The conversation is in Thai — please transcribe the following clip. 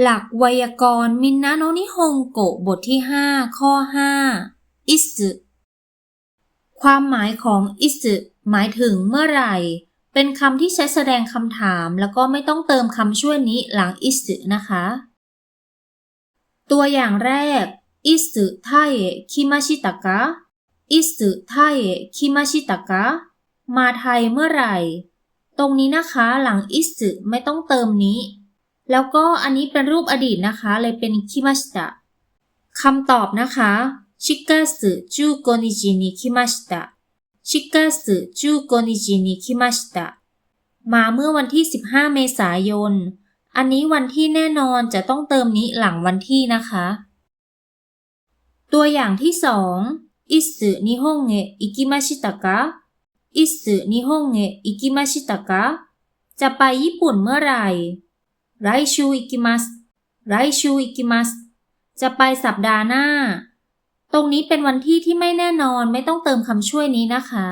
หลักไวยากรณ์มินนาโนนิฮงโกบทที่ 5 ข้อ 5 อิสึความหมายของอิสึหมายถึงเมื่อไหร่ เป็นคำที่ใช้แสดงคำถาม แล้วก็ไม่ต้องเติมคำช่วยนี้หลังอิสึนะคะ ตัวอย่างแรกอิสึไทเอะคิมาชิตะกะอิสึไทเอะคิมาชิตะกะมาไทยเมื่อไหร่ ตรงนี้นะคะหลังอิสึไม่ต้องเติมนี้ แล้วก็อันนี้เป็นรูปอดีตนะคะ เลยเป็นคิมาชิตะคำตอบนะคะชิกาสึจูโกนิจินิคิมาชิตะชิกาสึจูโกนิจินิคิมาชิตะมาเมื่อวันที่ 15 เมษายน อันนี้วันที่แน่นอนจะต้องเติมนี้หลังวันที่นะคะ ตัวอย่างที่สองอิสึนิฮงเอะอิกิมาชิตะกะอิสึนิฮงเอะอิกิมาชิตะกะจะไปญี่ปุ่นเมื่อไหร่ ไรชูอิกิมัสไรชูอิกิมัสจะไปสัปดาห์หน้า ตรงนี้เป็นวันที่ที่ไม่แน่นอนไม่ต้องเติมคำช่วยนี้นะคะ